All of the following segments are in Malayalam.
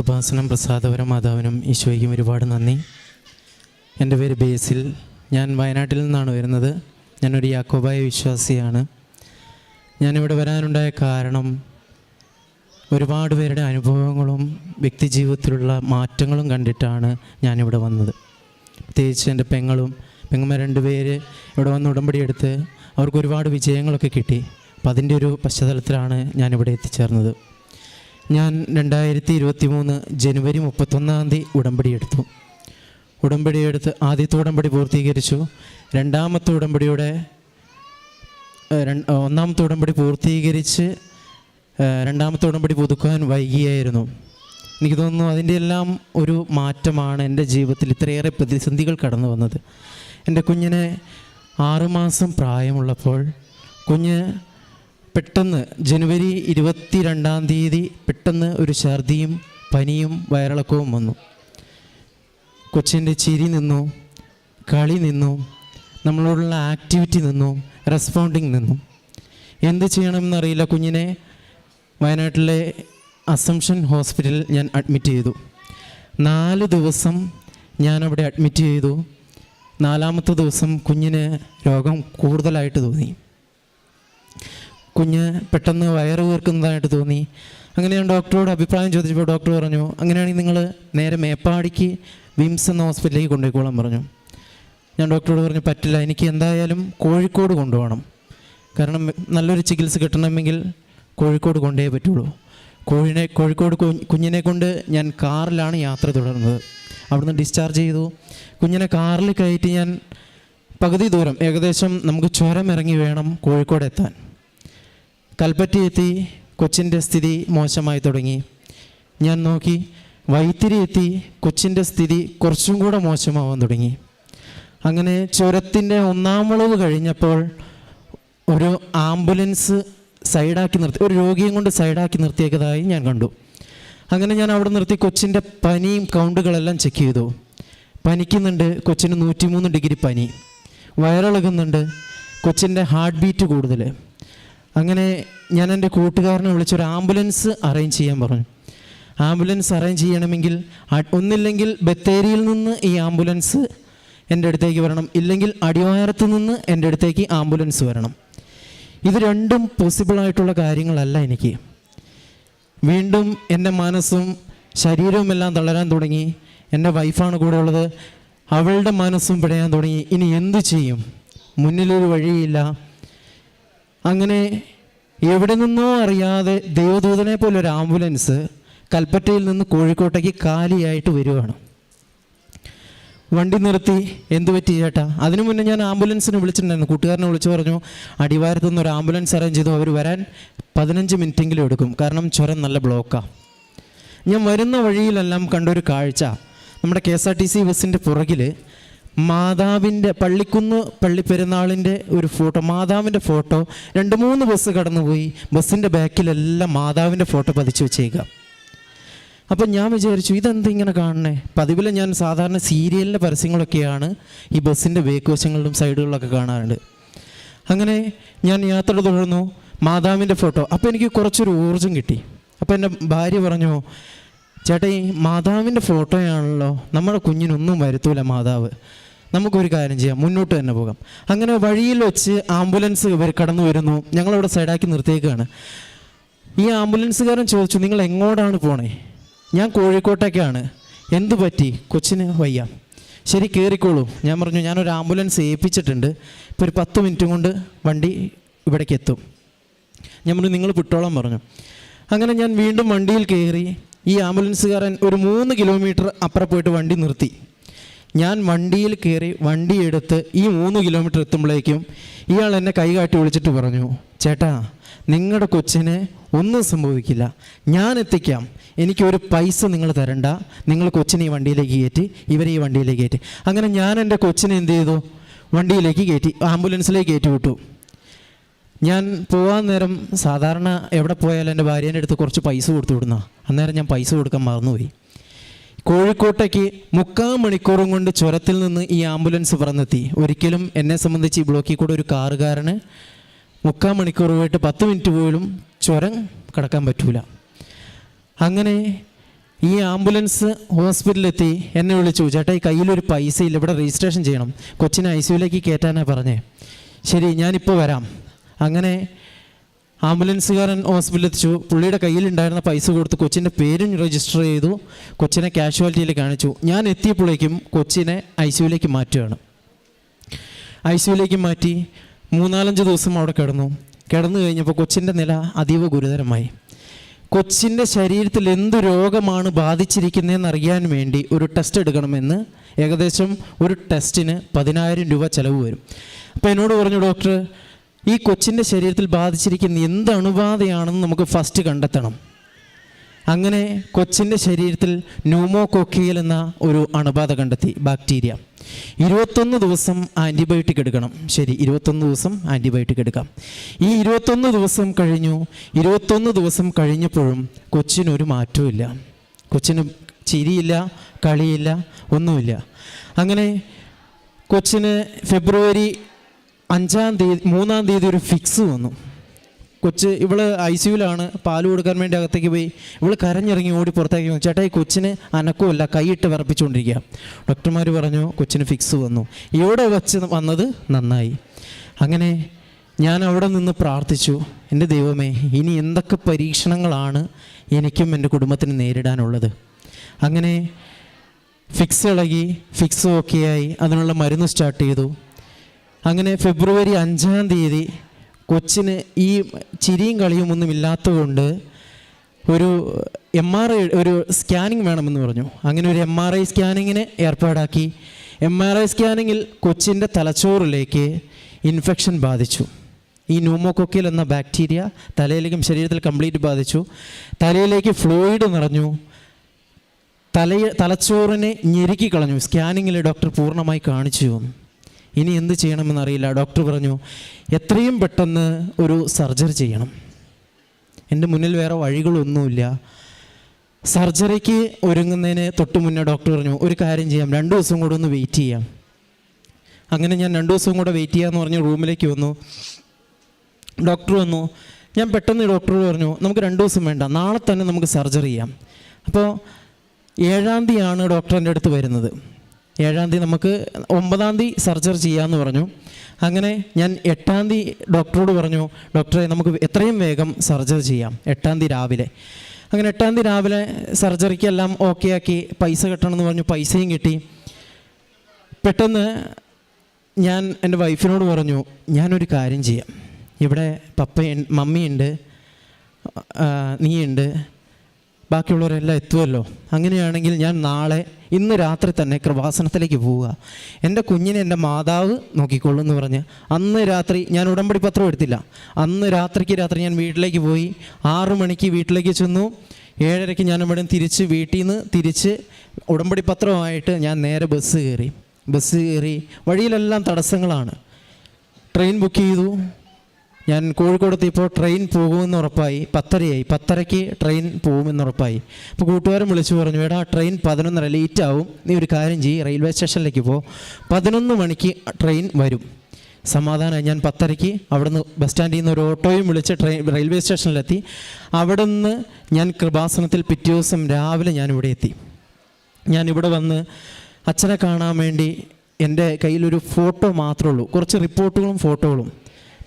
കൃപാസനം പ്രസാദപരം മാതാവിനും ഈശോയ്ക്കും ഒരുപാട് നന്ദി. എന്റെ പേര് ബേസിൽ. ഞാൻ വയനാട്ടിൽ നിന്നാണ് വരുന്നത്. ഞാനൊരു യാക്കോബായ വിശ്വാസിയാണ്. ഞാനിവിടെ വരാനുണ്ടായ കാരണം ഒരുപാട് പേരുടെ അനുഭവങ്ങളും വ്യക്തിജീവിതത്തിലുള്ള മാറ്റങ്ങളും കണ്ടിട്ടാണ് ഞാനിവിടെ വന്നത്. പ്രത്യേകിച്ച് എന്റെ പെങ്ങളും പെങ്ങന്മാർ രണ്ട് പേര് ഇവിടെ വന്ന് ഉടമ്പടി എടുത്ത് അവർക്ക് ഒരുപാട് വിജയങ്ങളൊക്കെ കിട്ടി. അപ്പം അതിന്റെ ഒരു പശ്ചാത്തലത്തിലാണ് ഞാനിവിടെ എത്തിച്ചേർന്നത്. ഞാൻ രണ്ടായിരത്തി ഇരുപത്തി മൂന്ന് ജനുവരി മുപ്പത്തൊന്നാം തീയതി ഉടമ്പടി എടുത്തു. ഉടമ്പടി എടുത്ത് ആദ്യത്തെ ഉടമ്പടി പൂർത്തീകരിച്ചു. രണ്ടാമത്തെ ഉടമ്പടിയുടെ ഒന്നാമത്തെ ഉടമ്പടി പൂർത്തീകരിച്ച് രണ്ടാമത്തെ ഉടമ്പടി പുതുക്കാൻ വൈകിയായിരുന്നു. എനിക്ക് തോന്നുന്നു അതിന്റെ എല്ലാം ഒരു മാറ്റമാണ് എന്റെ ജീവിതത്തിൽ ഇത്രയേറെ പ്രതിസന്ധികൾ കടന്നു വന്നത്. എന്റെ കുഞ്ഞിനെ ആറുമാസം പ്രായമുള്ളപ്പോൾ കുഞ്ഞ് പെട്ടെന്ന് ജനുവരി ഇരുപത്തി രണ്ടാം തീയതി പെട്ടെന്ന് ഒരു ഛർദിയും പനിയും വയറിളക്കവും വന്നു. കൊച്ചിന്റെ ചിരി നിന്നു കളി നിന്നു നമ്മളോടുള്ള ആക്ടിവിറ്റി നിന്നു റെസ്പോണ്ടിങ് നിന്നു. എന്ത് ചെയ്യണമെന്നറിയില്ല കുഞ്ഞിനെ. വയനാട്ടിലെ അസംഷൻ ഹോസ്പിറ്റലിൽ ഞാൻ അഡ്മിറ്റ് ചെയ്തു. നാല് ദിവസം ഞാൻ അവിടെ അഡ്മിറ്റ് ചെയ്തു. നാലാമത്തെ ദിവസം കുഞ്ഞിന് രോഗം കൂടുതലായിട്ട് തോന്നി. കുഞ്ഞ് പെട്ടെന്ന് വയറ് വീർക്കുന്നതായിട്ട് തോന്നി. അങ്ങനെ ഞാൻ ഡോക്ടറോട് അഭിപ്രായം ചോദിച്ചപ്പോൾ ഡോക്ടർ പറഞ്ഞു അങ്ങനെയാണെങ്കിൽ നിങ്ങൾ നേരെ മേപ്പാടിക്ക് വിംസ് എന്ന ഹോസ്പിറ്റലിലേക്ക് കൊണ്ടുപോയിക്കോളാൻ പറഞ്ഞു. ഞാൻ ഡോക്ടറോട് പറഞ്ഞു പറ്റില്ല എനിക്ക് എന്തായാലും കോഴിക്കോട് കൊണ്ടുപോകണം. കാരണം നല്ലൊരു ചികിത്സ കിട്ടണമെങ്കിൽ കോഴിക്കോട് കൊണ്ടേ പറ്റുള്ളൂ. കോഴിനെ കോഴിക്കോട് കുഞ്ഞിനെ കൊണ്ട് ഞാൻ കാറിലാണ് യാത്ര തുടർന്നത്. അവിടുന്ന് ഡിസ്ചാർജ് ചെയ്തു. കുഞ്ഞിനെ കാറിൽ കയറ്റി ഞാൻ പകുതി ദൂരം ഏകദേശം നമുക്ക് ചുരം ഇറങ്ങി വേണം കോഴിക്കോട് എത്താൻ. കൽപ്പറ്റ എത്തി കൊച്ചിന്റെ സ്ഥിതി മോശമായി തുടങ്ങി. ഞാൻ നോക്കി വൈത്തിരി എത്തി കൊച്ചിന്റെ സ്ഥിതി കുറച്ചും കൂടെ മോശമാവാൻ തുടങ്ങി. അങ്ങനെ ചുരത്തിന്റെ ഒന്നാം വളവ് കഴിഞ്ഞപ്പോൾ ഒരു ആംബുലൻസ് സൈഡാക്കി നിർത്തി ഒരു രോഗിയും കൊണ്ട് സൈഡാക്കി നിർത്തിയേക്കതായി ഞാൻ കണ്ടു. അങ്ങനെ ഞാൻ അവിടെ നിർത്തി കൊച്ചിന്റെ പനിയും കൗണ്ടുകളെല്ലാം ചെക്ക് ചെയ്തു. പനിക്കുന്നുണ്ട് കൊച്ചിന് നൂറ്റിമൂന്ന് ഡിഗ്രി പനി. വയറിളകുന്നുണ്ട് കൊച്ചിന്റെ ഹാർട്ട് ബീറ്റ് കൂടുതൽ അങ്ങനെ ഞാൻ എന്റെ കൂട്ടുകാരനെ വിളിച്ചൊരു ആംബുലൻസ് അറേഞ്ച് ചെയ്യാൻ പറഞ്ഞു. ആംബുലൻസ് അറേഞ്ച് ചെയ്യണമെങ്കിൽ ഒന്നില്ലെങ്കിൽ ബത്തേരിയിൽ നിന്ന് ഈ ആംബുലൻസ് എന്റെ അടുത്തേക്ക് വരണം. ഇല്ലെങ്കിൽ അടിവാരത്ത് നിന്ന് എന്റെ അടുത്തേക്ക് ആംബുലൻസ് വരണം. ഇത് രണ്ടും പോസിബിളായിട്ടുള്ള കാര്യങ്ങളല്ല എനിക്ക്. വീണ്ടും എന്റെ മനസ്സും ശരീരവും എല്ലാം തളരാൻ തുടങ്ങി. എന്റെ വൈഫാണ് കൂടെ ഉള്ളത്. അവളുടെ മനസ്സും പിടയാൻ തുടങ്ങി. ഇനി എന്തു ചെയ്യും? മുന്നിലൊരു വഴിയില്ല. അങ്ങനെ എവിടെ നിന്നോ അറിയാതെ ദൈവദൂതനെ പോലെ ഒരു ആംബുലൻസ് കൽപ്പറ്റയിൽ നിന്ന് കോഴിക്കോട്ടേക്ക് കാലിയായിട്ട് വരുവാണ്. വണ്ടി നിർത്തി എന്തു പറ്റി ചേട്ടാ? അതിനു മുന്നേ ഞാൻ ആംബുലൻസിനെ വിളിച്ചിട്ടുണ്ടായിരുന്നു. കൂട്ടുകാരനെ വിളിച്ചു പറഞ്ഞു അടിവാരത്തു നിന്ന് ഒരു ആംബുലൻസ് അറേഞ്ച് ചെയ്തു അവർ വരാൻ പതിനഞ്ച് മിനിറ്റെങ്കിലും എടുക്കും. കാരണം ചുരം നല്ല ബ്ലോക്കാണ് ഞാൻ വരുന്ന വഴിയിലെല്ലാം കണ്ടൊരു കാഴ്ച. നമ്മുടെ K S R T C ബസ്സിന്റെ പുറകിൽ മാതാവിന്റെ പള്ളിക്കുന്ന് പള്ളി പെരുന്നാളിന്റെ ഒരു ഫോട്ടോ മാതാവിന്റെ ഫോട്ടോ രണ്ട് മൂന്ന് ബസ് കടന്നുപോയി. ബസ്സിന്റെ ബാക്കിലെല്ലാം മാതാവിന്റെ ഫോട്ടോ പതിച്ചു വെച്ചേക്കാം. അപ്പം ഞാൻ വിചാരിച്ചു ഇതെന്ത് ഇങ്ങനെ കാണണേ? പതിവിലെ ഞാൻ സാധാരണ സീരിയലിന്റെ പരസ്യങ്ങളൊക്കെയാണ് ഈ ബസ്സിന്റെ ബേക്ക് വശങ്ങളിലും സൈഡുകളിലൊക്കെ കാണാറുണ്ട്. അങ്ങനെ ഞാൻ യാത്ര തുടർന്നു മാതാവിന്റെ ഫോട്ടോ. അപ്പോൾ എനിക്ക് കുറച്ചൊരു ഊർജം കിട്ടി. അപ്പോൾ എന്റെ ഭാര്യ പറഞ്ഞു ചേട്ടാ ഈ മാതാവിന്റെ ഫോട്ടോയാണല്ലോ. നമ്മുടെ കുഞ്ഞിനൊന്നും വരുത്തൂല മാതാവ്. നമുക്കൊരു കാര്യം ചെയ്യാം മുന്നോട്ട് തന്നെ പോകാം. അങ്ങനെ വഴിയിൽ വെച്ച് ആംബുലൻസ് ഇവർ കടന്നു വരുന്നു. ഞങ്ങളവിടെ സൈഡാക്കി നിർത്തിയേക്കാണ്. ഈ ആംബുലൻസുകാരൻ ചോദിച്ചു നിങ്ങൾ എങ്ങോട്ടാണ് പോണേ? ഞാൻ കോഴിക്കോട്ടേക്കാണ്. എന്തു പറ്റി? കൊച്ചിന് വയ്യ. ശരി കയറിക്കോളൂ ഞാൻ പറഞ്ഞു ഞാനൊരു ആംബുലൻസ് ഏൽപ്പിച്ചിട്ടുണ്ട്. ഇപ്പോൾ ഒരു പത്ത് മിനിറ്റ് കൊണ്ട് വണ്ടി ഇവിടേക്ക് എത്തും. ഞാൻ പറഞ്ഞു നിങ്ങൾ വിട്ടോളാൻ പറഞ്ഞു. അങ്ങനെ ഞാൻ വീണ്ടും വണ്ടിയിൽ കയറി ഈ ആംബുലൻസുകാരൻ ഒരു മൂന്ന് കിലോമീറ്റർ അപ്പുറം പോയിട്ട് വണ്ടി നിർത്തി. ഞാൻ വണ്ടിയിൽ കയറി വണ്ടി എടുത്ത് ഈ മൂന്ന് കിലോമീറ്റർ എത്തുമ്പോഴേക്കും ഇയാൾ എന്നെ കൈകാട്ടി വിളിച്ചിട്ട് പറഞ്ഞു ചേട്ടാ നിങ്ങളുടെ കൊച്ചിന് ഒന്നും സംഭവിക്കില്ല. ഞാൻ എത്തിക്കാം. എനിക്കൊരു പൈസ നിങ്ങൾ തരണ്ട. നിങ്ങൾ കൊച്ചിനെ ഈ വണ്ടിയിലേക്ക് കയറ്റി ഇവരെ ഈ വണ്ടിയിലേക്ക് കയറ്റി. അങ്ങനെ ഞാൻ എന്റെ കൊച്ചിനെ എന്ത് ചെയ്തു? വണ്ടിയിലേക്ക് കയറ്റി ആംബുലൻസിലേക്ക് കയറ്റി വിട്ടു. ഞാൻ പോകാൻ നേരം സാധാരണ എവിടെ പോയാലും എന്റെ ഭാര്യേന്റെ അടുത്ത് കുറച്ച് പൈസ കൊടുത്തു വിടുന്ന. അന്നേരം ഞാൻ പൈസ കൊടുക്കാൻ മറന്നുപോയി. കോഴിക്കോട്ടേക്ക് മുക്കാൽ മണിക്കൂറും കൊണ്ട് ചുരത്തിൽ നിന്ന് ഈ ആംബുലൻസ് പറന്നെത്തി. ഒരിക്കലും എന്നെ സംബന്ധിച്ച് ഈ ബ്ലോക്കിൽ കൂടെ ഒരു കാറുകാരന് മുക്കാൽ മണിക്കൂർ പോയിട്ട് പത്ത് മിനിറ്റ് പോലും ചുരം കടക്കാൻ പറ്റൂല. അങ്ങനെ ഈ ആംബുലൻസ് ഹോസ്പിറ്റലിലെത്തി. എന്നെ വിളിച്ചു ചേട്ടാ ഈ കയ്യിലൊരു പൈസ ഇല്ല ഇവിടെ രജിസ്ട്രേഷൻ ചെയ്യണം. കൊച്ചിനെ ഐ സിയുലേക്ക് കയറ്റാനാണ് പറഞ്ഞേ. ശരി ഞാനിപ്പോൾ വരാം. അങ്ങനെ ആംബുലൻസുകാരൻ ഹോസ്പിറ്റലിൽ എത്തിച്ചു. പുള്ളിയുടെ കയ്യിലുണ്ടായിരുന്ന പൈസ കൊടുത്ത് കൊച്ചിന്റെ പേരും രജിസ്റ്റർ ചെയ്തു. കൊച്ചിനെ കാഷ്വാലിറ്റിയിൽ കാണിച്ചു. ഞാൻ എത്തിയപ്പോഴേക്കും കൊച്ചിനെ ഐ സിയുലേക്ക് മാറ്റുകയാണ്. ഐ സിയുലേക്ക് മാറ്റി മൂന്നാലഞ്ച് ദിവസം അവിടെ കിടന്നു. കിടന്നു കഴിഞ്ഞപ്പോൾ കൊച്ചിന്റെ നില അതീവ ഗുരുതരമായി. കൊച്ചിന്റെ ശരീരത്തിൽ എന്ത് രോഗമാണ് ബാധിച്ചിരിക്കുന്നതെന്ന് അറിയാൻ വേണ്ടി ഒരു ടെസ്റ്റ് എടുക്കണമെന്ന് ഏകദേശം ഒരു ടെസ്റ്റിന് പതിനായിരം രൂപ ചിലവ് വരും. അപ്പോൾ എന്നോട് പറഞ്ഞു ഡോക്ടർ ഈ കൊച്ചിന്റെ ശരീരത്തിൽ ബാധിച്ചിരിക്കുന്ന എന്ത് അണുബാധയാണെന്ന് നമുക്ക് ഫസ്റ്റ് കണ്ടെത്തണം. അങ്ങനെ കൊച്ചിന്റെ ശരീരത്തിൽ ന്യൂമോകോക്കിയൽ എന്ന ഒരു അണുബാധ കണ്ടെത്തി ബാക്ടീരിയ ഇരുപത്തൊന്ന് ദിവസം ആന്റിബയോട്ടിക് എടുക്കണം. ശരി ഇരുപത്തൊന്ന് ദിവസം ആന്റിബയോട്ടിക് എടുക്കാം. ഈ ഇരുപത്തൊന്ന് ദിവസം കഴിഞ്ഞു ഇരുപത്തൊന്ന് ദിവസം കഴിഞ്ഞപ്പോഴും കൊച്ചിനൊരു മാറ്റവുമില്ല കൊച്ചിന് ചിരിയില്ല കളിയില്ല ഒന്നുമില്ല. അങ്ങനെ കൊച്ചിന് ഫെബ്രുവരി അഞ്ചാം തീയതി മൂന്നാം തീയതി ഒരു ഫിക്സ് വന്നു. കൊച്ച് ഇവൾ ഐ സിയുലാണ് പാൽ കൊടുക്കാൻ വേണ്ടി അകത്തേക്ക് പോയി. ഇവൾ കരഞ്ഞിറങ്ങി ഓടി പുറത്തേക്ക് വന്നു. ചേട്ടാ ഈ കൊച്ചിന് അനക്കമില്ല കൈയിട്ട് വിറപ്പിച്ചുകൊണ്ടിരിക്കുക. ഡോക്ടർമാർ പറഞ്ഞു കൊച്ചിന് ഫിക്സ് വന്നു. ഇവിടെ വച്ച് വന്നത് നന്നായി. അങ്ങനെ ഞാൻ അവിടെ നിന്ന് പ്രാർത്ഥിച്ചു എന്റെ ദൈവമേ ഇനി എന്തൊക്കെ പരീക്ഷണങ്ങളാണ് എനിക്കും എന്റെ കുടുംബത്തിന് നേരിടാനുള്ളത്? അങ്ങനെ ഫിക്സ് ഇളകി ഫിക്സ് ഓക്കെയായി അതിനുള്ള മരുന്ന് സ്റ്റാർട്ട് ചെയ്തു. അങ്ങനെ ഫെബ്രുവരി അഞ്ചാം തീയതി കൊച്ചിന് ഈ ചിരിയും കളിയും ഒന്നും ഇല്ലാത്തതുകൊണ്ട് ഒരു എം ആർ ഐ ഒരു സ്കാനിങ് വേണമെന്ന് പറഞ്ഞു. അങ്ങനെ ഒരു എം ആർ ഐ സ്കാനിങ്ങിന് ഏർപ്പാടാക്കി. എം ആർ ഐ സ്കാനിങ്ങിൽ കൊച്ചിന്റെ തലച്ചോറിലേക്ക് ഇൻഫെക്ഷൻ ബാധിച്ചു. ഈ ന്യൂമോകൊക്കിൽ എന്ന ബാക്ടീരിയ തലയിലേക്കും ശരീരത്തിൽ കംപ്ലീറ്റ് ബാധിച്ചു. തലയിലേക്ക് ഫ്ലൂയിഡ് നിറഞ്ഞു. തലയെ തലച്ചോറിനെ ഞെരുക്കി കളഞ്ഞു. സ്കാനിങ്ങിൽ ഡോക്ടർ പൂർണമായി കാണിച്ചു ഇനി എന്ത് ചെയ്യണമെന്നറിയില്ല ഡോക്ടർ പറഞ്ഞു എത്രയും പെട്ടെന്ന് ഒരു സർജറി ചെയ്യണം. എന്റെ മുന്നിൽ വേറെ വഴികളൊന്നുമില്ല. സർജറിക്ക് ഒരുങ്ങുന്നതിന് തൊട്ട് മുന്നേ ഡോക്ടർ പറഞ്ഞു ഒരു കാര്യം ചെയ്യാം രണ്ട് ദിവസം കൂടെ ഒന്ന് വെയിറ്റ് ചെയ്യാം. അങ്ങനെ ഞാൻ രണ്ട് ദിവസം കൂടെ വെയിറ്റ് ചെയ്യാമെന്ന് പറഞ്ഞ് റൂമിലേക്ക് വന്നു. ഡോക്ടർ വന്നു ഞാൻ പെട്ടെന്ന് ഡോക്ടറോട് പറഞ്ഞു നമുക്ക് രണ്ട് ദിവസം വേണ്ട നാളെ തന്നെ നമുക്ക് സർജറി ചെയ്യാം. അപ്പോൾ ഏഴാം തീയതിയാണ് ഡോക്ടറിന്റെ അടുത്ത് വരുന്നത്. ഏഴാം തീയതി നമുക്ക് ഒമ്പതാം തീയതി സർജറി ചെയ്യാമെന്ന് പറഞ്ഞു. അങ്ങനെ ഞാൻ എട്ടാം തീയതി ഡോക്ടറോട് പറഞ്ഞു ഡോക്ടറെ നമുക്ക് എത്രയും വേഗം സർജറി ചെയ്യാം എട്ടാം തീയതി രാവിലെ. അങ്ങനെ എട്ടാം തീയതി രാവിലെ സർജറിക്കെല്ലാം ഓക്കെ ആക്കി പൈസ കിട്ടണമെന്ന് പറഞ്ഞു പൈസയും കിട്ടി. പെട്ടെന്ന് ഞാൻ എന്റെ വൈഫിനോട് പറഞ്ഞു ഞാനൊരു കാര്യം ചെയ്യാം. ഇവിടെ പപ്പ മമ്മിയുണ്ട് നീയുണ്ട് ബാക്കിയുള്ളവരെല്ലാം എത്തുമല്ലോ അങ്ങനെയാണെങ്കിൽ ഞാൻ നാളെ ഇന്ന് രാത്രി തന്നെ കൃപാസനത്തിലേക്ക് പോവുക. എന്റെ കുഞ്ഞിനെ എന്റെ മാതാവ് നോക്കിക്കൊള്ളും എന്ന് പറഞ്ഞ് അന്ന് രാത്രി ഞാൻ ഉടമ്പടി പത്രം എടുത്തില്ല. അന്ന് രാത്രിക്ക് രാത്രി ഞാൻ വീട്ടിലേക്ക് പോയി. ആറു മണിക്ക് വീട്ടിലേക്ക് ചെന്നു. ഏഴരയ്ക്ക് ഞാൻ ഇവിടെ തിരിച്ച് വീട്ടിൽ നിന്ന് തിരിച്ച് ഉടമ്പടി പത്രമായിട്ട് ഞാൻ നേരെ ബസ് കയറി. ബസ് കയറി വഴിയിലെല്ലാം തടസ്സങ്ങളാണ്. ട്രെയിൻ ബുക്ക് ചെയ്തു. ഞാൻ കോഴിക്കോടെത്തിയപ്പോൾ ട്രെയിൻ പോകുമെന്ന് ഉറപ്പായി. പത്തരയായി. പത്തരയ്ക്ക് ട്രെയിൻ പോകുമെന്ന് ഉറപ്പായി. അപ്പോൾ കൂട്ടുകാരൻ വിളിച്ചു പറഞ്ഞു എടാ ട്രെയിൻ പതിനൊന്നര ലേറ്റ് ആവും. നീ ഒരു കാര്യം ചെയ്യ്. റെയിൽവേ സ്റ്റേഷനിലേക്ക് പോ. പതിനൊന്ന് മണിക്ക് ട്രെയിൻ വരും. സമാധാനമായി ഞാൻ പത്തരയ്ക്ക് അവിടുന്ന് ബസ് സ്റ്റാൻഡിൽ നിന്ന് ഒരു ഓട്ടോയും വിളിച്ച് ട്രെയിൻ റെയിൽവേ സ്റ്റേഷനിലെത്തി അവിടെ നിന്ന് ഞാൻ കൃപാസനത്തിൽ പിറ്റേ ദിവസം രാവിലെ ഞാൻ ഇവിടെ എത്തി. ഞാൻ ഇവിടെ വന്ന് അച്ഛനെ കാണാൻ വേണ്ടി എന്റെ കയ്യിലൊരു ഫോട്ടോ മാത്രമേ ഉള്ളൂ. കുറച്ച് റിപ്പോർട്ടുകളും ഫോട്ടോകളും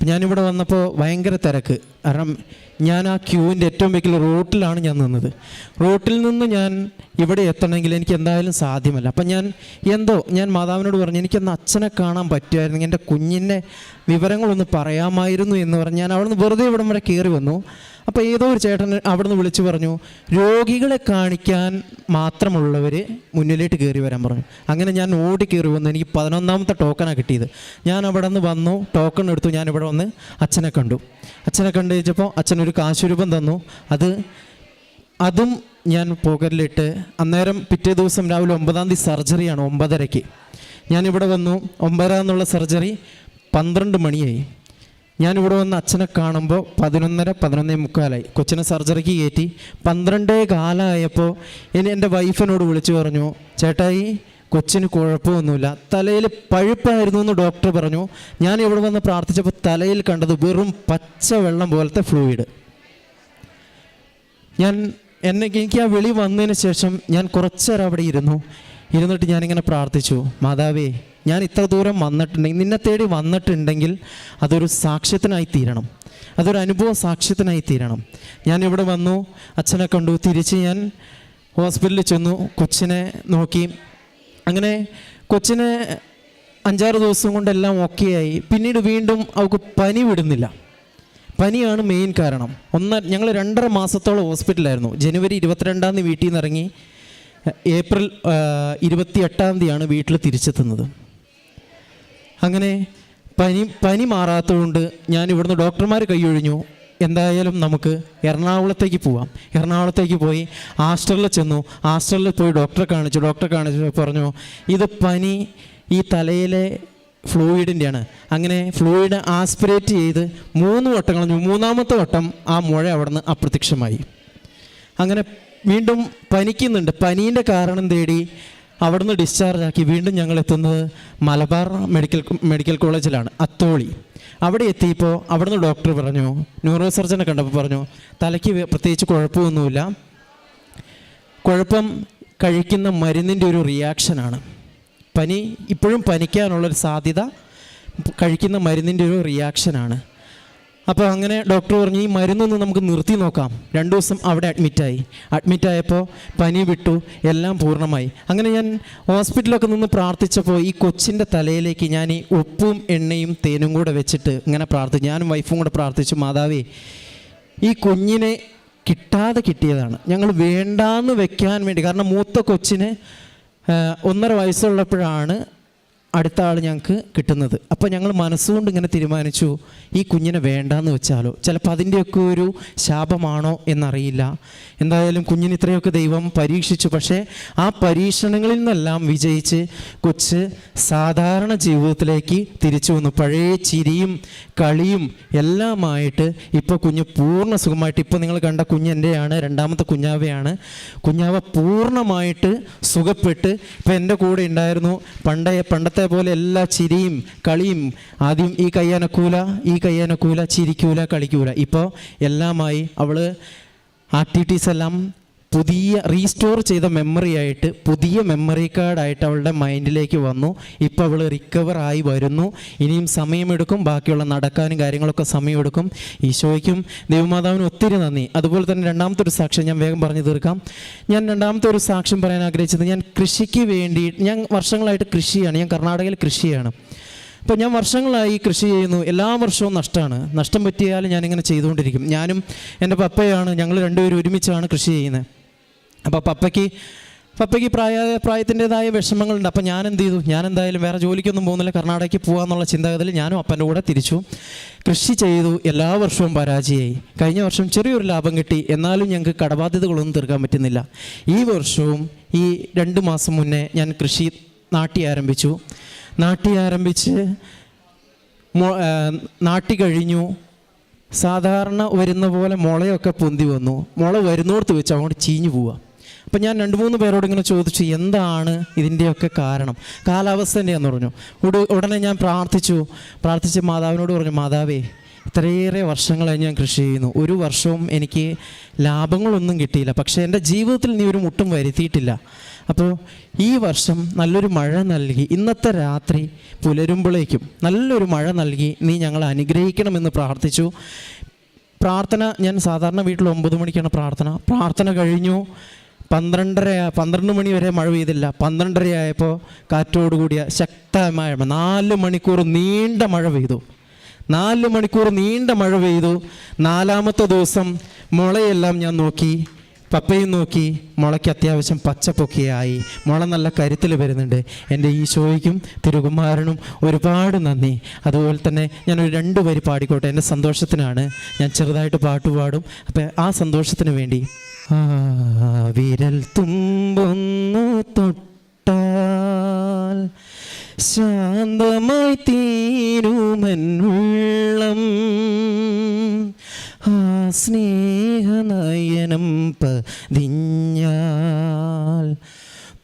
ഞാനിവിടെ വന്നപ്പോൾ ഭയങ്കര തിരക്ക്. കാരണം ഞാൻ ആ ക്യൂവിന്റെ ഏറ്റവും വലിയ റോട്ടിലാണ് ഞാൻ നിന്നത്. റോട്ടിൽ നിന്ന് ഞാൻ ഇവിടെ എത്തണമെങ്കിൽ എനിക്ക് എന്തായാലും സാധ്യമല്ല. അപ്പം ഞാൻ എന്തോ ഞാൻ മാതാവിനോട് പറഞ്ഞു എനിക്കൊന്ന് അച്ഛനെ കാണാൻ പറ്റുമായിരുന്നെങ്കിൽ എന്റെ കുഞ്ഞിന്റെ വിവരങ്ങളൊന്ന് പറയാമായിരുന്നു എന്ന് പറഞ്ഞ് ഞാൻ അവിടുന്ന് വെറുതെ ഇവിടം വരെ കയറി വന്നു. അപ്പോൾ ഏതോ ഒരു ചേട്ടൻ അവിടുന്ന് വിളിച്ചു പറഞ്ഞു രോഗികളെ കാണിക്കാൻ മാത്രമുള്ളവർ മുന്നിലേക്ക് കയറി വരാൻ പറഞ്ഞു. അങ്ങനെ ഞാൻ ഓടി കയറി വന്നു. എനിക്ക് പതിനൊന്നാമത്തെ ടോക്കനാണ് കിട്ടിയത്. ഞാൻ അവിടെ നിന്ന് വന്നു ടോക്കൺ എടുത്തു. ഞാൻ ഇവിടെ വന്ന് അച്ഛനെ കണ്ടു. അച്ഛനെ കണ്ടു കഴിഞ്ഞപ്പോൾ അച്ഛനൊരു കാശുരൂപം തന്നു. അത് അതും ഞാൻ പോക്കറ്റിലിട്ട് അന്നേരം പിറ്റേ ദിവസം രാവിലെ ഒമ്പതാം തീയതി സർജറിയാണ് ഒമ്പതരയ്ക്ക്. ഞാനിവിടെ വന്നു. ഒമ്പതര എന്നുള്ള സർജറി പന്ത്രണ്ട് മണിയായി. ഞാനിവിടെ വന്ന് അച്ഛനെ കാണുമ്പോൾ പതിനൊന്നര പതിനൊന്നേ മുക്കാലായി. കൊച്ചിനെ സർജറിക്ക് കയറ്റി. പന്ത്രണ്ടേ കാലമായപ്പോൾ ഇനി എന്റെ വൈഫിനോട് വിളിച്ചു പറഞ്ഞു ചേട്ടായി കൊച്ചിന് കുഴപ്പമൊന്നുമില്ല. തലയിൽ പഴുപ്പായിരുന്നു എന്ന് ഡോക്ടർ പറഞ്ഞു. ഞാൻ ഇവിടെ വന്ന് പ്രാർത്ഥിച്ചപ്പോൾ തലയിൽ കണ്ടത് വെറും പച്ച വെള്ളം പോലത്തെ ഫ്ലൂയിഡ് ഞാൻ എന്നെ എനിക്ക് ആ വിളി വന്നതിന് ശേഷം ഞാൻ കുറച്ചേരം അവിടെ ഇരുന്നു. ഇരുന്നിട്ട് ഞാനിങ്ങനെ പ്രാർത്ഥിച്ചു. മാതാവേ ഞാൻ ഇത്ര ദൂരം വന്നിട്ടുണ്ടെങ്കിൽ നിന്നെ തേടി വന്നിട്ടുണ്ടെങ്കിൽ അതൊരു സാക്ഷ്യത്തിനായി തീരണം. അതൊരു അനുഭവ സാക്ഷ്യത്തിനായി തീരണം. ഞാൻ ഇവിടെ വന്നു. അച്ഛനെ കണ്ടു. തിരിച്ച് ഞാൻ ഹോസ്പിറ്റലിൽ ചെന്നു. കൊച്ചിനെ നോക്കി. അങ്ങനെ കൊച്ചിന് അഞ്ചാറ് ദിവസം കൊണ്ടെല്ലാം ഓക്കെ ആയി. പിന്നീട് വീണ്ടും അവൾക്ക് പനി വിടുന്നില്ല. പനിയാണ് മെയിൻ കാരണം. ഒന്ന് ഞങ്ങൾ രണ്ടര മാസത്തോളം ഹോസ്പിറ്റലായിരുന്നു ജനുവരി ഇരുപത്തിരണ്ടാം തീയതി വീട്ടിൽ നിന്ന് ഇറങ്ങി ഏപ്രിൽ ഇരുപത്തി എട്ടാം തീയതിയാണ് വീട്ടിൽ തിരിച്ചെത്തുന്നത്. അങ്ങനെ പനി പനി മാറാത്തതുകൊണ്ട് ഞാൻ ഇവിടുന്ന് ഡോക്ടർമാർ കൈയൊഴിഞ്ഞു. എന്തായാലും നമുക്ക് എറണാകുളത്തേക്ക് പോവാം. എറണാകുളത്തേക്ക് പോയി ആസ്റ്ററിൽ ചെന്നു. ആസ്റ്ററിൽ പോയി ഡോക്ടറെ കാണിച്ചു. ഡോക്ടറെ കാണിച്ചു പറഞ്ഞു ഇത് പനി ഈ തലയിലെ ഫ്ലൂയിഡിന്റെയാണ് അങ്ങനെ ഫ്ലൂയിഡ് ആസ്പിറേറ്റ് ചെയ്ത് മൂന്ന് വട്ടം കളഞ്ഞു. മൂന്നാമത്തെ വട്ടം ആ മുഴ അവിടുന്ന് അപ്രത്യക്ഷമായി. അങ്ങനെ വീണ്ടും പനിക്കുന്നുണ്ട്. പനീന്റെ കാരണം തേടി അവിടുന്ന് ഡിസ്ചാർജ് ആക്കി വീണ്ടും ഞങ്ങൾ എത്തുന്നത് മലബാർ മെഡിക്കൽ മെഡിക്കൽ കോളേജിലാണ് അത്തോളി. അവിടെ എത്തിയപ്പോൾ അവിടുന്ന് ഡോക്ടർ പറഞ്ഞു ന്യൂറോ സർജനെ കണ്ടപ്പോൾ പറഞ്ഞു തലയ്ക്ക് പ്രത്യേകിച്ച് കുഴപ്പമൊന്നുമില്ല. കുഴപ്പം കഴിക്കുന്ന മരുന്നിന്റെ ഒരു റിയാക്ഷനാണ് പനി ഇപ്പോഴും പനിക്കാനുള്ളൊരു സാധ്യത കഴിക്കുന്ന മരുന്നിന്റെ ഒരു റിയാക്ഷനാണ് അപ്പോൾ അങ്ങനെ ഡോക്ടർ പറഞ്ഞു ഈ മരുന്നൊന്ന് നമുക്ക് നിർത്തി നോക്കാം. രണ്ടു ദിവസം അവിടെ അഡ്മിറ്റായി അഡ്മിറ്റായപ്പോൾ പനി വിട്ടു എല്ലാം പൂർണമായി. അങ്ങനെ ഞാൻ ഹോസ്പിറ്റലൊക്കെ നിന്ന് പ്രാർത്ഥിച്ചപ്പോൾ ഈ കൊച്ചിന്റെ തലയിലേക്ക് ഞാൻ ഈ ഉപ്പും എണ്ണയും തേനും കൂടെ വെച്ചിട്ട് ഇങ്ങനെ പ്രാർത്ഥിച്ചു ഞാനും വൈഫും കൂടെ പ്രാർത്ഥിച്ചു മാതാവേ ഈ കുഞ്ഞിനെ കിട്ടാതെ കിട്ടിയതാണ്. ഞങ്ങൾ വേണ്ടാന്ന് വെക്കാൻ വേണ്ടി. കാരണം മൂത്ത കൊച്ചിന് ഒന്നര വയസ്സുള്ളപ്പോഴാണ് അടുത്ത ആൾ ഞങ്ങൾക്ക് കിട്ടുന്നത്. അപ്പോൾ ഞങ്ങൾ മനസ്സുകൊണ്ട് ഇങ്ങനെ തീരുമാനിച്ചു ഈ കുഞ്ഞിനെ വേണ്ടാന്ന് വെച്ചാലോ. ചിലപ്പോൾ അതിന്റെയൊക്കെ ഒരു ശാപമാണോ എന്നറിയില്ല. എന്തായാലും കുഞ്ഞിന് ഇത്രയൊക്കെ ദൈവം പരീക്ഷിച്ചു. പക്ഷേ ആ പരീക്ഷണങ്ങളിൽ നിന്നെല്ലാം വിജയിച്ച് കൊച്ച് സാധാരണ ജീവിതത്തിലേക്ക് തിരിച്ചു വന്നു. പഴയ ചിരിയും കളിയും എല്ലാമായിട്ട് ഇപ്പോൾ കുഞ്ഞ് പൂർണ സുഖമായിട്ട് ഇപ്പോൾ നിങ്ങൾ കണ്ട കുഞ്ഞ് എന്റെയാണ് രണ്ടാമത്തെ കുഞ്ഞാവയാണ്. കുഞ്ഞാവ പൂർണമായിട്ട് സുഖപ്പെട്ട് ഇപ്പോൾ എന്റെ കൂടെ ഉണ്ടായിരുന്നു. പണ്ടേ പണ്ടത്തെ പോലെ എല്ലാ ചിരിയും കളിയും ആദ്യം ഈ കയ്യാനക്കൂല ഈ കയ്യാനക്കൂല ചിരിക്കൂല കളിക്കൂല. ഇപ്പോൾ എല്ലാമായി അവൾ ആക്ടിവിറ്റീസ് എല്ലാം പുതിയ റീസ്റ്റോർ ചെയ്ത മെമ്മറി ആയിട്ട് പുതിയ മെമ്മറി കാർഡായിട്ട് അവളുടെ മൈൻഡിലേക്ക് വന്നു. ഇപ്പോൾ അവൾ റിക്കവർ ആയി വരുന്നു. ഇനിയും സമയമെടുക്കും. ബാക്കിയുള്ള നടക്കാനും കാര്യങ്ങളൊക്കെ സമയമെടുക്കും. ഈശോയ്ക്കും ദൈവമാതാവിനും ഒത്തിരി നന്ദി. അതുപോലെ തന്നെ രണ്ടാമത്തെ ഒരു സാക്ഷ്യം ഞാൻ വേഗം പറഞ്ഞു തീർക്കാം. ഞാൻ രണ്ടാമത്തെ ഒരു സാക്ഷ്യം പറയാൻ ആഗ്രഹിച്ചത് ഞാൻ കൃഷിക്ക് വേണ്ടി ഞാൻ വർഷങ്ങളായിട്ട് കൃഷിയാണ്. ഞാൻ കർണാടകയിൽ കൃഷിയാണ്. അപ്പോൾ ഞാൻ വർഷങ്ങളായി കൃഷി ചെയ്യുന്നു. എല്ലാ വർഷവും നഷ്ടമാണ്. നഷ്ടം പറ്റിയാൽ ഞാനിങ്ങനെ ചെയ്തുകൊണ്ടിരിക്കും. ഞാനും എന്റെ പപ്പയാണ്. ഞങ്ങൾ രണ്ടുപേരും ഒരുമിച്ചാണ് കൃഷി ചെയ്യുന്നത്. അപ്പോൾ പപ്പയ്ക്ക് പപ്പയ്ക്ക് പ്രായ പ്രായത്തിന്റെതായ വിഷമങ്ങളുണ്ട്. അപ്പോൾ ഞാൻ എന്ത് ചെയ്തു ഞാൻ എന്തായാലും വേറെ ജോലിക്കൊന്നും പോകുന്നില്ല. കർണാടകയ്ക്ക് പോകാമെന്നുള്ള ചിന്താഗതിയിൽ ഞാനും അപ്പന്റെ കൂടെ തിരിച്ചു. കൃഷി ചെയ്തു. എല്ലാ വർഷവും പരാജയമായി കഴിഞ്ഞ വർഷം ചെറിയൊരു ലാഭം കിട്ടി. എന്നാലും ഞങ്ങൾക്ക് കടബാധ്യതകളൊന്നും തീർക്കാൻ പറ്റുന്നില്ല. ഈ വർഷവും ഈ രണ്ട് മാസം മുന്നേ ഞാൻ കൃഷി നാട്ടി ആരംഭിച്ചു. നാട്ടി ആരംഭിച്ച് നാട്ടി കഴിഞ്ഞു. സാധാരണ വരുന്ന പോലെ മുളയൊക്കെ പൊന്തി വന്നു. മുള വരുന്നോടത്ത് വെച്ച് അങ്ങോട്ട് ചീഞ്ഞു പോവുക അപ്പം ഞാൻ രണ്ട് മൂന്ന് പേരോട് ഇങ്ങനെ ചോദിച്ചു എന്താണ് ഇതിന്റെയൊക്കെ കാരണം? കാലാവസ്ഥന്റെയാന്ന് പറഞ്ഞു. ഉട- ഉടനെ ഞാൻ പ്രാർത്ഥിച്ചു. പ്രാർത്ഥിച്ച് മാതാവിനോട് പറഞ്ഞു മാതാവേ ഇത്രയേറെ വർഷങ്ങളായി ഞാൻ കൃഷി ചെയ്യുന്നു. ഒരു വർഷവും എനിക്ക് ലാഭങ്ങളൊന്നും കിട്ടിയില്ല. പക്ഷേ എന്റെ ജീവിതത്തിൽ നീ ഒരു മുട്ടും വരുത്തിയിട്ടില്ല. അപ്പോൾ ഈ വർഷം നല്ലൊരു മഴ നൽകി. ഇന്നത്തെ രാത്രി പുലരുമ്പോഴേക്കും നല്ലൊരു മഴ നൽകി നീ ഞങ്ങളെ അനുഗ്രഹിക്കണമെന്ന് പ്രാർത്ഥിച്ചു. പ്രാർത്ഥന ഞാൻ സാധാരണ വീട്ടിൽ ഒമ്പത് മണിക്കാണ് പ്രാർത്ഥന. പ്രാർത്ഥന കഴിഞ്ഞു. പന്ത്രണ്ടര പന്ത്രണ്ട് മണി വരെ മഴ പെയ്തില്ല. പന്ത്രണ്ടര ആയപ്പോൾ കാറ്റോടുകൂടിയ ശക്തമായ മഴ. നാല് മണിക്കൂർ നീണ്ട മഴ പെയ്തു. നാല് മണിക്കൂർ നീണ്ട മഴ പെയ്തു. നാലാമത്തെ ദിവസം മുളയെല്ലാം ഞാൻ നോക്കി. പപ്പയും നോക്കി. മുളയ്ക്ക് അത്യാവശ്യം പച്ചപ്പൊക്കെയായി മുള നല്ല കരുത്തിൽ വരുന്നുണ്ട്. എന്റെ ഈശോയ്ക്കും തിരുകുമാരനും ഒരുപാട് നന്ദി. അതുപോലെ തന്നെ ഞാനൊരു രണ്ട് വരി പാടിക്കോട്ടെ. എന്റെ സന്തോഷത്തിനാണ് ഞാൻ ചെറുതായിട്ട് പാട്ട് പാടും. അപ്പം ആ സന്തോഷത്തിന് വേണ്ടി വിരൽ തുമ്പൊന്നു തൊട്ടാൽ ശാന്തമായി തീരുമെന്നുള്ളം ആ സ്നേഹനയനം പതിഞ്ഞാൽ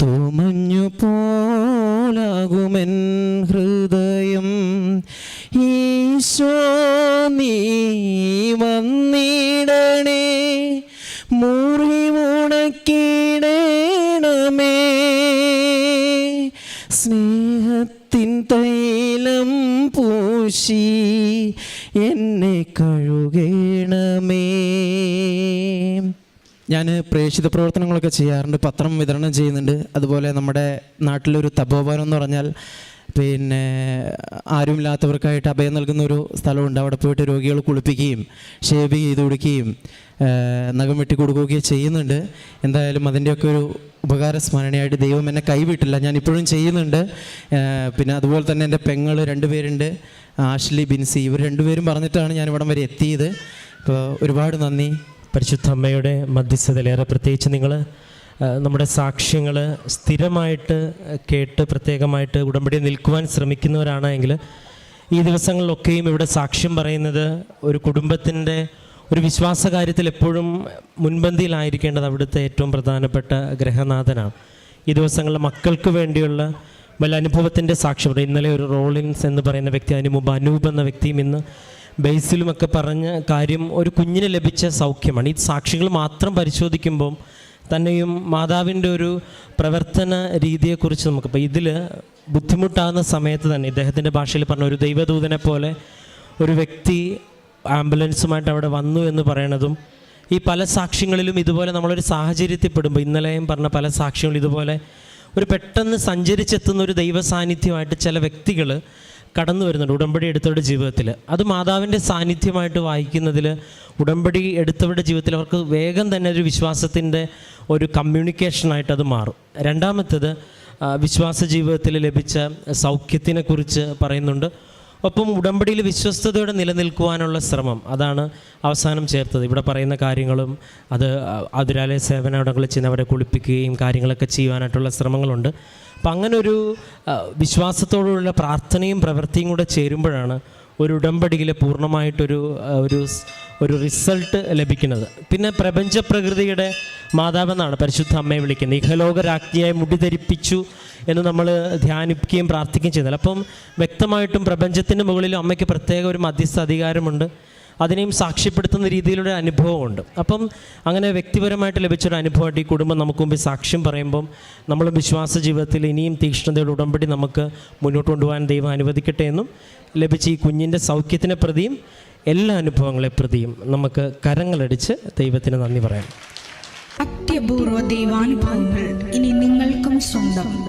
തോമഞ്ഞു പോലാകുമെൻ ഹൃദയം. ഈശോ നീ വന്നിടണേ. മുറിവോ സ്നേഹത്തിൻ തൈലം പൂശി എന്നെ കഴുകേണമേ. ഞാൻ പ്രേക്ഷിത പ്രവർത്തനങ്ങളൊക്കെ ചെയ്യാറുണ്ട്. പത്രം വിതരണം ചെയ്യുന്നുണ്ട്. അതുപോലെ നമ്മുടെ നാട്ടിലൊരു തപോവനം എന്ന് പറഞ്ഞാൽ പിന്നെ ആരുമില്ലാത്തവർക്കായിട്ട് അഭയം നൽകുന്ന ഒരു സ്ഥലമുണ്ട്. അവിടെ പോയിട്ട് രോഗികൾ കുളിപ്പിക്കുകയും ഷേവ് ചെയ്ത് കൊടുക്കുകയും നഖം വെട്ടി കൊടുക്കുകയൊക്കെ ചെയ്യുന്നുണ്ട്. എന്തായാലും അതിന്റെയൊക്കെ ഒരു ഉപകാര സ്മരണയായിട്ട് ദൈവം എന്നെ കൈവിട്ടില്ല. ഞാൻ ഇപ്പോഴും ചെയ്യുന്നുണ്ട്. പിന്നെ അതുപോലെ തന്നെ എന്റെ പെങ്ങൾ രണ്ടുപേരുണ്ട്. ആഷ്ലി ബിൻസി ഇവർ രണ്ടുപേരും പറഞ്ഞിട്ടാണ് ഞാൻ ഇവിടം വരെ എത്തിയത്. അപ്പോൾ ഒരുപാട് നന്ദി. പരിശുദ്ധ അമ്മയുടെ മധ്യസ്ഥതയിലേറെ പ്രത്യേകിച്ച് നിങ്ങൾ നമ്മുടെ സാക്ഷ്യങ്ങൾ സ്ഥിരമായിട്ട് കേട്ട് പ്രത്യേകമായിട്ട് ഉടമ്പടി നിൽക്കുവാൻ ശ്രമിക്കുന്നവരാണെങ്കിൽ ഈ ദിവസങ്ങളിലൊക്കെയും ഇവിടെ സാക്ഷ്യം പറയുന്നത് ഒരു കുടുംബത്തിന്റെ ഒരു വിശ്വാസ കാര്യത്തിൽ എപ്പോഴും മുൻപന്തിയിലായിരിക്കേണ്ടത് അവിടുത്തെ ഏറ്റവും പ്രധാനപ്പെട്ട ഗ്രഹനാഥനാണ് ഈ ദിവസങ്ങളിൽ മക്കൾക്ക് വേണ്ടിയുള്ള വല്ല അനുഭവത്തിന്റെ സാക്ഷ്യം. ഇന്നലെ ഒരു റോളിൻസ് എന്ന് പറയുന്ന വ്യക്തി അതിന് മുമ്പ് അനൂപ് എന്ന വ്യക്തിയും ഇന്ന് ബേസിലുമൊക്കെ പറഞ്ഞ കാര്യം ഒരു കുഞ്ഞിന് ലഭിച്ച സൗഖ്യമാണ് ഈ സാക്ഷികൾ മാത്രം പരിശോധിക്കുമ്പോൾ തന്നെയും മാതാവിന്റെ ഒരു പ്രവർത്തന രീതിയെക്കുറിച്ച് നമുക്കിപ്പോൾ ഇതിൽ ബുദ്ധിമുട്ടാകുന്ന സമയത്ത് തന്നെ ഇദ്ദേഹത്തിന്റെ ഭാഷയിൽ പറഞ്ഞ ഒരു ദൈവദൂതനെ പോലെ ഒരു വ്യക്തി ആംബുലൻസുമായിട്ട് അവിടെ വന്നു എന്ന് പറയണതും ഈ പല സാക്ഷ്യങ്ങളിലും ഇതുപോലെ നമ്മളൊരു സാഹചര്യത്തിൽ പെടുമ്പോൾ ഇന്നലെയും പറഞ്ഞ പല സാക്ഷ്യങ്ങളും ഇതുപോലെ ഒരു പെട്ടെന്ന് സഞ്ചരിച്ചെത്തുന്ന ഒരു ദൈവ സാന്നിധ്യമായിട്ട് ചില വ്യക്തികൾ കടന്നു വരുന്നുണ്ട് ഉടമ്പടി എടുത്തവരുടെ ജീവിതത്തിൽ. അത് മാതാവിന്റെ സാന്നിധ്യമായിട്ട് വായിക്കുന്നതിൽ ഉടമ്പടി എടുത്തവരുടെ ജീവിതത്തിൽ അവർക്ക് വേഗം തന്നെ ഒരു വിശ്വാസത്തിന്റെ ഒരു കമ്മ്യൂണിക്കേഷനായിട്ട് അത് മാറും. രണ്ടാമത്തേത് വിശ്വാസ ജീവിതത്തിൽ ലഭിച്ച സൗഖ്യത്തിനെക്കുറിച്ച് പറയുന്നുണ്ട്. ഒപ്പം ഉടമ്പടിയിൽ വിശ്വസ്തയോടെ നിലനിൽക്കുവാനുള്ള ശ്രമം അതാണ് അവസാനം ചേർത്തത്. ഇവിടെ പറയുന്ന കാര്യങ്ങളും അത് അതിരാലയ സേവനങ്ങളിൽ ചെന്ന് അവരെ കുളിപ്പിക്കുകയും കാര്യങ്ങളൊക്കെ ചെയ്യുവാനായിട്ടുള്ള ശ്രമങ്ങളുണ്ട്. അപ്പം അങ്ങനെ ഒരു വിശ്വാസത്തോടുള്ള പ്രാർത്ഥനയും പ്രവൃത്തിയും കൂടെ ചേരുമ്പോഴാണ് ഒരു ഉടമ്പടിയിൽ പൂർണമായിട്ടൊരു ഒരു ഒരു റിസൾട്ട് ലഭിക്കുന്നത്. പിന്നെ പ്രപഞ്ച പ്രകൃതിയുടെ മാതാവെന്നാണ് പരിശുദ്ധ അമ്മയെ വിളിക്കുന്നത്. ഇഹലോക രാജ്ഞിയായി മുടി ധരിപ്പിച്ചു എന്ന് നമ്മൾ ധ്യാനിക്കുകയും പ്രാർത്ഥിക്കുകയും ചെയ്യുന്നത് അപ്പം വ്യക്തമായിട്ടും പ്രപഞ്ചത്തിന്റെ മുകളിൽ അമ്മയ്ക്ക് പ്രത്യേക ഒരു മധ്യസ്ഥ അധികാരമുണ്ട്. അതിനെയും സാക്ഷ്യപ്പെടുത്തുന്ന രീതിയിലുള്ള അനുഭവമുണ്ട്. അപ്പം അങ്ങനെ വ്യക്തിപരമായിട്ട് ലഭിച്ചൊരു അനുഭവമായിട്ട് ഈ കുടുംബം നമുക്ക് മുമ്പിൽ സാക്ഷ്യം പറയുമ്പം നമ്മൾ വിശ്വാസ ജീവിതത്തിൽ ഇനിയും തീക്ഷ്ണതയുടെ ഉടമ്പടി നമുക്ക് മുന്നോട്ട് കൊണ്ടുപോകാൻ ദൈവം അനുവദിക്കട്ടെ എന്നും ലഭിച്ച ഈ കുഞ്ഞിന്റെ സൗഖ്യത്തിനെ പ്രതിയും എല്ലാ അനുഭവങ്ങളെ പ്രതിയും നമുക്ക് കരങ്ങളടിച്ച് ദൈവത്തിന് നന്ദി പറയാം. അത്യപൂർവ ദൈവാനുഭവങ്ങൾ ഇനി നിങ്ങൾക്കും സ്വന്തം.